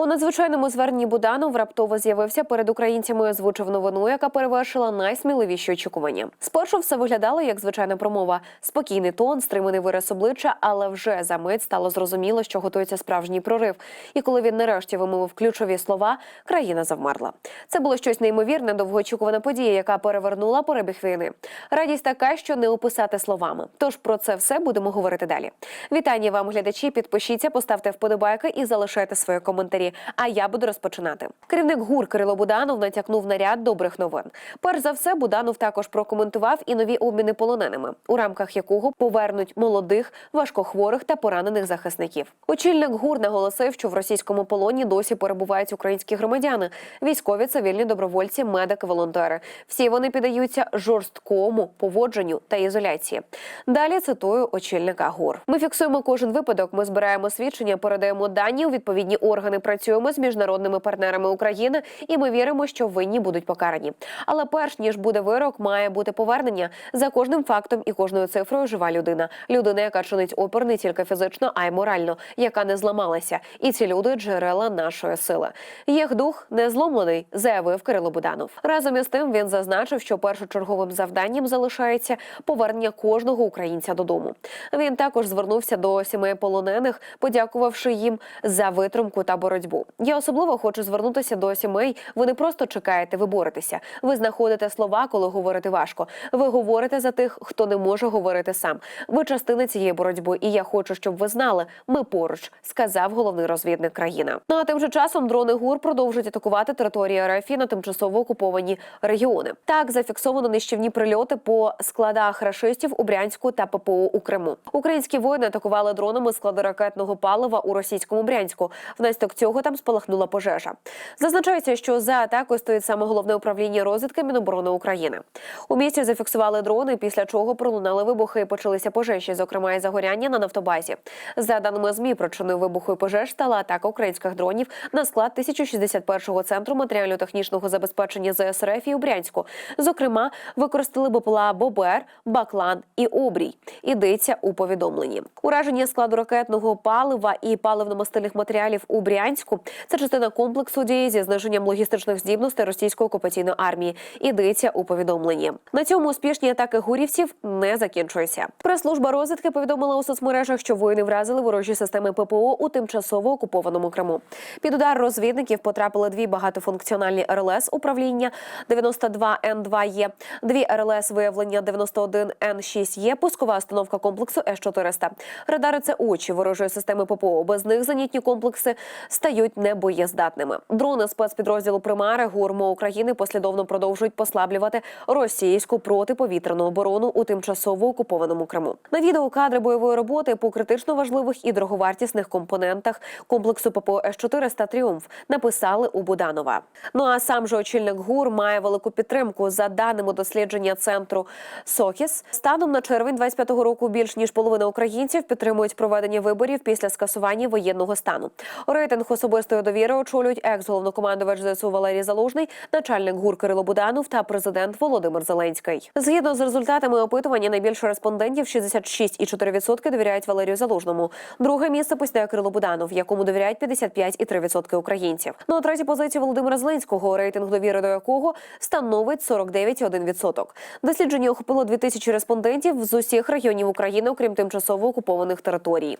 У надзвичайному зверненні Буданов раптово з'явився перед українцями. і Озвучив новину, яка перевершила найсміливіші очікування. Спершу все виглядало як звичайна промова, спокійний тон, стриманий вираз обличчя, але вже за мить стало зрозуміло, що готується справжній прорив. І коли він нарешті вимовив ключові слова, країна завмерла. Це було щось неймовірне, довгоочікувана подія, яка перевернула перебіг війни. Радість така, що не описати словами. Тож про це все будемо говорити далі. Вітання вам, глядачі. Підпишіться, поставте вподобайки і залишайте свої коментарі. А я буду розпочинати. Керівник ГУР Кирило Буданов натякнув на ряд добрих новин. Перш за все, Буданов також прокоментував і нові обміни полоненими, у рамках якого повернуть молодих, важкохворих та поранених захисників. Очільник ГУР наголосив, що в російському полоні досі перебувають українські громадяни, військові, цивільні добровольці, медики, волонтери. Всі вони піддаються жорсткому поводженню та ізоляції. Далі цитую очільника ГУР. Ми фіксуємо кожен випадок. Ми збираємо свідчення, передаємо дані у відповідні органи. Працюємо з міжнародними партнерами України, і ми віримо, що винні будуть покарані. Але перш ніж буде вирок, має бути повернення за кожним фактом і кожною цифрою. Жива людина, людина, яка чинить опір не тільки фізично, а й морально, яка не зламалася. І ці люди джерела нашої сили. Їх дух не зломлений, заявив Кирило Буданов. Разом із тим він зазначив, що першочерговим завданням залишається повернення кожного українця додому. Він також звернувся до сімей полонених, подякувавши їм за витримку та боротьбу. Я особливо хочу звернутися до сімей. Ви не просто чекаєте, ви боретеся. Ви знаходите слова, коли говорити важко. Ви говорите за тих, хто не може говорити сам. Ви частина цієї боротьби, і я хочу, щоб ви знали, ми поруч, сказав головний розвідник країни. Ну а тим же часом дрони ГУР продовжують атакувати території РФ на тимчасово окуповані регіони. Так зафіксовано нищівні прильоти по складах рашистів у Брянську та ППО у Криму. Українські воїни атакували дронами склади ракетного палива у російському Брянську. Внаслідок цього там спалахнула пожежа. Зазначається, що за атакою стоїть саме головне управління розвідки Міноборони України. У місті зафіксували дрони, після чого пролунали вибухи і почалися пожежі, зокрема і загоряння на нафтобазі. За даними змі, причиною вибуху і пожеж стала атака українських дронів на склад 1061-го центру матеріально-технічного забезпечення ЗСРФ і у Брянську. Зокрема, використали БПЛА Бобер, Баклан і Обрій. Ідеться у повідомленні. Ураження складу ракетного палива і паливно-мастильних матеріалів у Брянську це частина комплексу дії зі зниженням логістичних здібностей російської окупаційної армії. Ідеться у повідомленні. На цьому успішні атаки гурівців не закінчуються. Прес-служба розвідки повідомила у соцмережах, що воїни вразили ворожі системи ППО у тимчасово окупованому Криму. Під удар розвідників потрапили дві багатофункціональні РЛС управління 92 Н2Е, дві РЛС виявлення 91 Н6Е, пускова установка комплексу С-400. Радари це очі ворожої системи ППО. Без них зенітні комплекси стають небоєздатними. Дрони спецпідрозділу Примари ГУРМО України послідовно продовжують послаблювати російську протиповітряну оборону у тимчасово окупованому Криму. На відео кадри бойової роботи по критично важливих і дороговартісних компонентах комплексу ППО С-400 Тріумф написали у Буданова. Ну а сам же очільник ГУР має велику підтримку за даними дослідження центру СОКІС. Станом на червень 25-го року більш ніж половина українців підтримують проведення виборів після скасування воєнного стану. Рейтинг особистої довіри очолюють екс-головнокомандувач ЗСУ Валерій Залужний, начальник ГУР Кирило Буданов та президент Володимир Зеленський. Згідно з результатами опитування, найбільше респондентів 66,4% довіряють Валерію Залужному. Друге місце посідає Кирило Буданов, якому довіряють 55,3% українців. Ну а третю позицію Володимира Зеленського, рейтинг довіри до якого становить 49,1%. Дослідження охопило 2000 респондентів з усіх регіонів України, окрім тимчасово окупованих територій.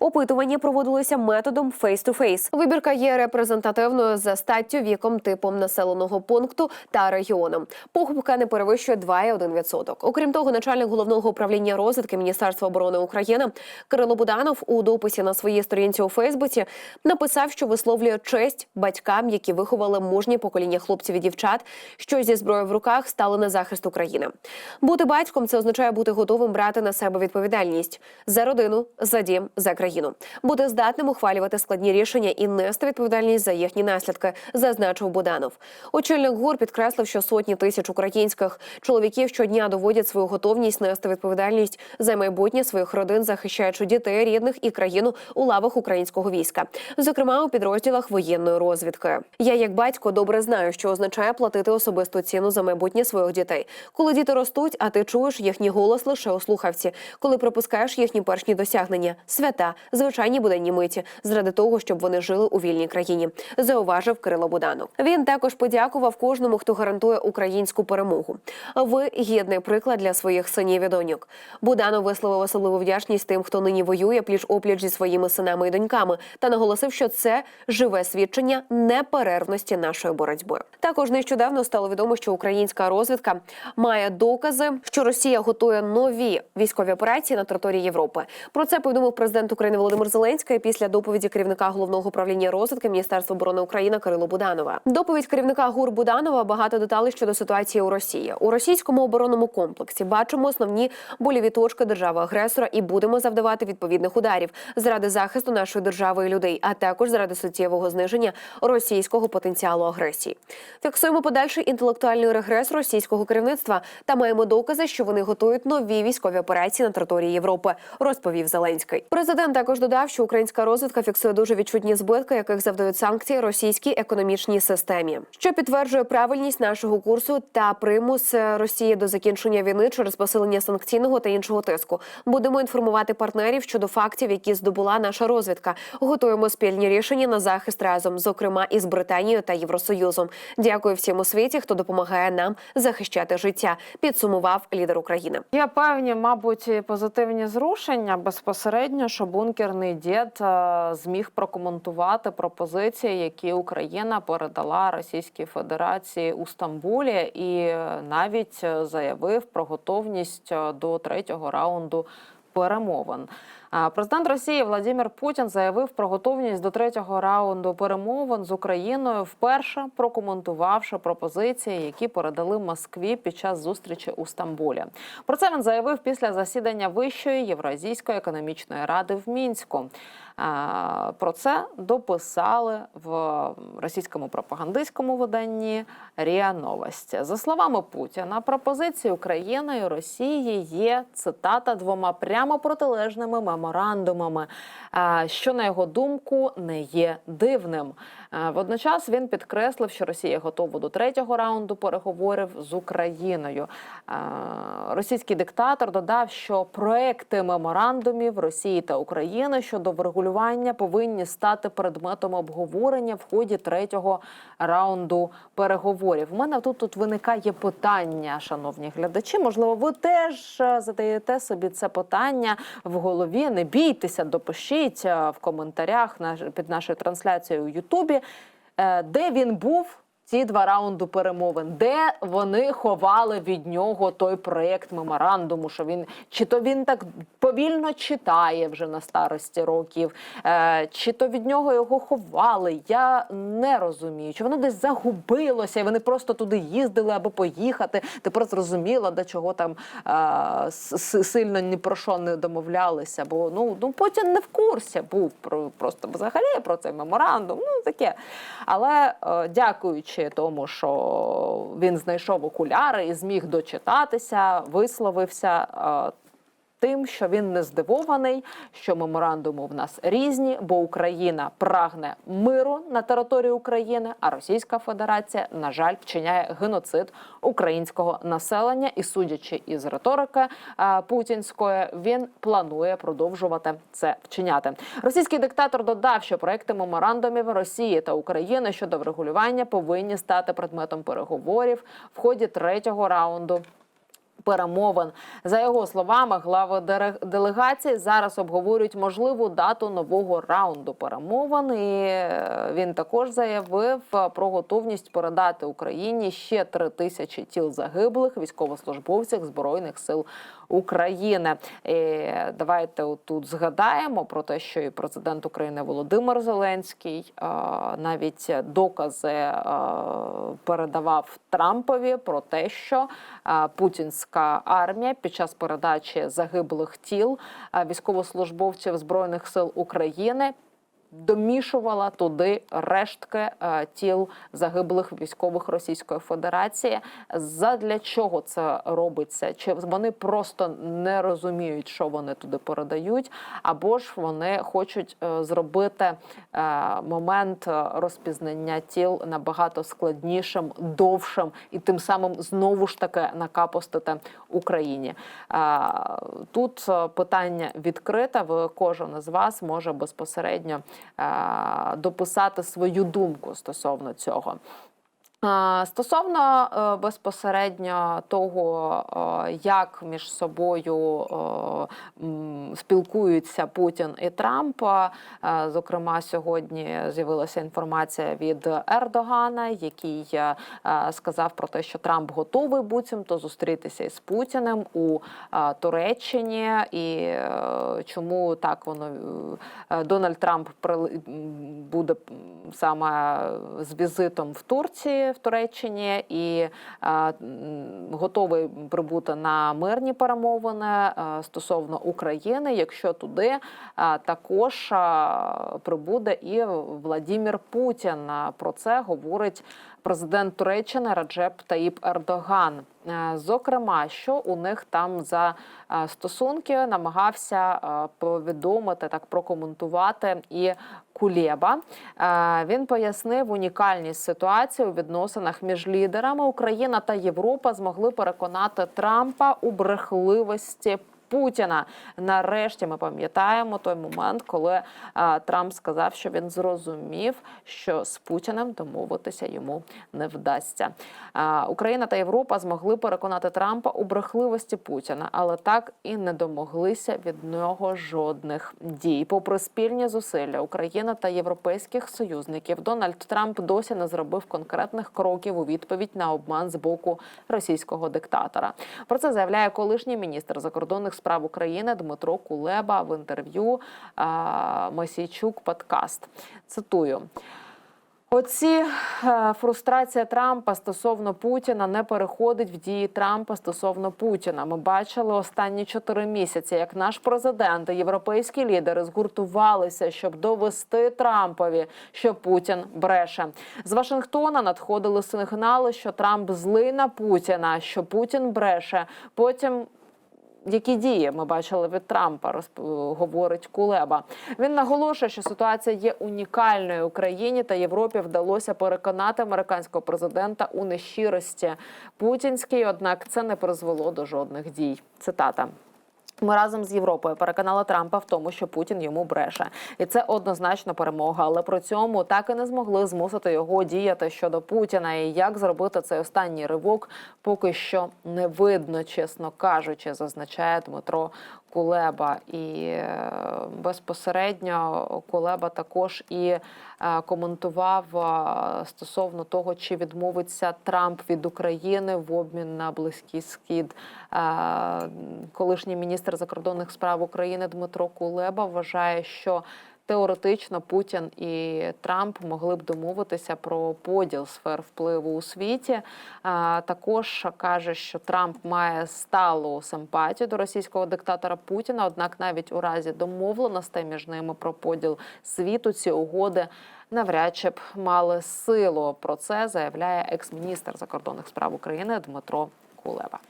Опитування проводилося методом face-to-face. Вибірка є репрезентативною за статтю, віком, типом населеного пункту та регіоном. Похибка не перевищує 2,1%. Окрім того, начальник головного управління розвідки Міністерства оборони України Кирило Буданов у дописі на своїй сторінці у Фейсбуці написав, що висловлює честь батькам, які виховали мужні покоління хлопців і дівчат, що зі зброєю в руках стали на захист України. Бути батьком це означає бути готовим брати на себе відповідальність за родину, за дім, за країну, бути здатним ухвалювати складні рішення і нести відповідальність за їхні наслідки, зазначив Буданов. Очільник ГУР підкреслив, що сотні тисяч українських чоловіків щодня доводять свою готовність нести відповідальність за майбутнє своїх родин, захищаючи дітей, рідних і країну у лавах українського війська, зокрема у підрозділах воєнної розвідки. Я, як батько, добре знаю, що означає платити особисту ціну за майбутнє своїх дітей. Коли діти ростуть, а ти чуєш їхній голос лише у слухавці, коли пропускаєш їхні першні досягнення, свята, звичайні буденні миті, заради того, щоб вони жили сили у вільній країні, зауважив Кирило Буданов. Він також подякував кожному, хто гарантує українську перемогу. Ви гідний приклад для своїх синів і доньок. Буданов висловив особливу вдячність тим, хто нині воює пліч опліч зі своїми синами і доньками, та наголосив, що це живе свідчення неперервності нашої боротьби. Також нещодавно стало відомо, що українська розвідка має докази, що Росія готує нові військові операції на території Європи. Про це повідомив президент України Володимир Зеленський після доповіді керівника головного управління розвідки Міністерства оборони України Кирило Буданова. Доповідь керівника ГУР Буданова багато деталей щодо ситуації у Росії у російському оборонному комплексі. Бачимо основні боліві точки держави агресора і будемо завдавати відповідних ударів заради захисту нашої держави і людей, а також заради суттєвого зниження російського потенціалу агресії. Фіксуємо подальший інтелектуальний регрес російського керівництва та маємо докази, що вони готують нові військові операції на території Європи. Розповів Зеленський. Президент також додав, що українська розвідка фіксує дуже відчутні збитки, яких завдають санкції російській економічній системі, що підтверджує правильність нашого курсу та примус Росії до закінчення війни через посилення санкційного та іншого тиску. Будемо інформувати партнерів щодо фактів, які здобула наша розвідка. Готуємо спільні рішення на захист разом, зокрема із Британією та Євросоюзом. Дякую всім у світі, хто допомагає нам захищати життя. Підсумував лідер України. Є певні, мабуть, позитивні зрушення безпосередньо, що бункерний дід е, зміг прокоментувати пропозиції, які Україна передала Російській Федерації у Стамбулі, і е, навіть е, заявив про готовність е, до третього раунду перемовин. Президент Росії Владимир Путін заявив про готовність до третього раунду перемовин з Україною, вперше прокоментувавши пропозиції, які передали Москві під час зустрічі у Стамбулі. Про це він заявив після засідання Вищої Євразійської економічної ради в Мінську. Про це дописали в російському пропагандистському виданні РІА Новості. За словами Путіна, пропозиції України і Росії є цитата двома прямо протилежними меморандумами, що на його думку не є дивним. А, Водночас він підкреслив, що Росія готова до третього раунду переговорів з Україною. Російський диктатор додав, що проекти меморандумів Росії та України щодо врегулювання повинні стати предметом обговорення в ході третього раунду переговорів. У мене тут, тут виникає питання, шановні глядачі. Можливо, ви теж е, задаєте собі це питання в голові. Не бійтеся, допишіть е, в коментарях під нашою трансляцією у Ютубі, е, де він був. Ці два раунди перемовин, де вони ховали від нього той проєкт меморандуму, що він чи то він так повільно читає вже на старості років, е, чи то від нього його ховали. Я не розумію. Чи воно десь загубилося, і вони просто туди їздили або поїхати. Тепер зрозуміло, до чого там е, сильно ні про що не домовлялися. Бо ну, ну Путін не в курсі був про просто взагалі про цей меморандум. Ну таке. Але е, дякуючи тому, що він знайшов окуляри і зміг дочитатися, висловився. Тим, що він не здивований, що меморандуми в нас різні, бо Україна прагне миру на території України, а Російська Федерація, на жаль, вчиняє геноцид українського населення. І судячи із риторики е, путінської, він планує продовжувати це вчиняти. Російський диктатор додав, що проекти меморандумів Росії та України щодо врегулювання повинні стати предметом переговорів в ході третього раунду перемовин. За його словами, глави делегації зараз обговорюють можливу дату нового раунду перемовин. І е, він також заявив про готовність передати Україні ще три тисячі тіл загиблих військовослужбовців збройних сил України. І давайте тут згадаємо про те, що і президент України Володимир Зеленський е, навіть докази е, передавав Трампові про те, що е, путінська армія під час передачі загиблих тіл військовослужбовців збройних сил України. Домішувала туди рештки е, тіл загиблих військових Російської Федерації. Задля чого це робиться? Чи вони просто не розуміють, що вони туди передають, або ж вони хочуть е, зробити е, момент розпізнання тіл набагато складнішим, довшим і тим самим знову ж таки накапостити Україні. Тут питання відкрите. Ви кожен із вас може безпосередньо дописати свою думку стосовно цього. Стосовно е, безпосередньо того, е, як між собою е, спілкуються Путін і Трамп, зокрема, сьогодні з'явилася інформація від Ердогана, який сказав про те, що Трамп готовий буцімто зустрітися із Путіним у Туреччині, і чому так воно Дональд Трамп буде саме з візитом в Турції в Туреччині і е, готовий прибути на мирні перемовини е, стосовно України, якщо туди е, також прибуде і Владімір Путін. Про це говорить президент Туреччини Раджеп Таїп Ердоган. Е, Зокрема, що у них там за е, стосунки намагався е, повідомити так прокоментувати і Кулєба. Він пояснив унікальність ситуації у відносинах між лідерами. Україна та Європа змогли переконати Трампа у брехливості. Путіна нарешті ми пам'ятаємо той момент, коли е, Трамп сказав, що він зрозумів, що з Путіним домовитися йому не вдасться. Е, Україна та Європа змогли переконати Трампа у брехливості Путіна, але так і не домоглися від нього жодних дій. Попри спільні зусилля Україна та європейських союзників, Дональд Трамп досі не зробив конкретних кроків у відповідь на обман з боку російського диктатора. Про це заявляє колишній міністр закордонних справ України Дмитро Кулеба в інтерв'ю Масійчук подкаст. Цитую. Оці е, фрустрація Трампа стосовно Путіна не переходить в дії Трампа стосовно Путіна. Ми бачили останні чотири місяці, як наш президент і європейські лідери згуртувалися, щоб довести Трампові, що Путін бреше. З Вашингтона надходили сигнали, що Трамп злий на Путіна, що Путін бреше. Потім які дії ми бачили від Трампа, розп- говорить Кулеба. Він наголошує, що ситуація є унікальною Україні та Європі вдалося переконати американського президента у нещирості путінській, однак це не призвело до жодних дій. Цитата. Ми разом з Європою переконали Трампа в тому, що Путін йому бреше, і це однозначно перемога. Але при цьому так і не змогли змусити його діяти щодо Путіна. І як зробити цей останній ривок, поки що не видно, чесно кажучи, зазначає Дмитро Кулеба. І е, безпосередньо Кулеба також і е, коментував е, стосовно того, чи відмовиться Трамп від України в обмін на близький схід. Колишній міністр закордонних справ України Дмитро Кулеба вважає, що Теоретично Путін і Трамп могли б домовитися про поділ сфер впливу у світі. Також каже, що Трамп має сталу симпатію до російського диктатора Путіна. Однак, навіть у разі домовленостей між ними про поділ світу ці угоди навряд чи б мали силу. Про це заявляє екс-міністр закордонних справ України Дмитро Кулеба.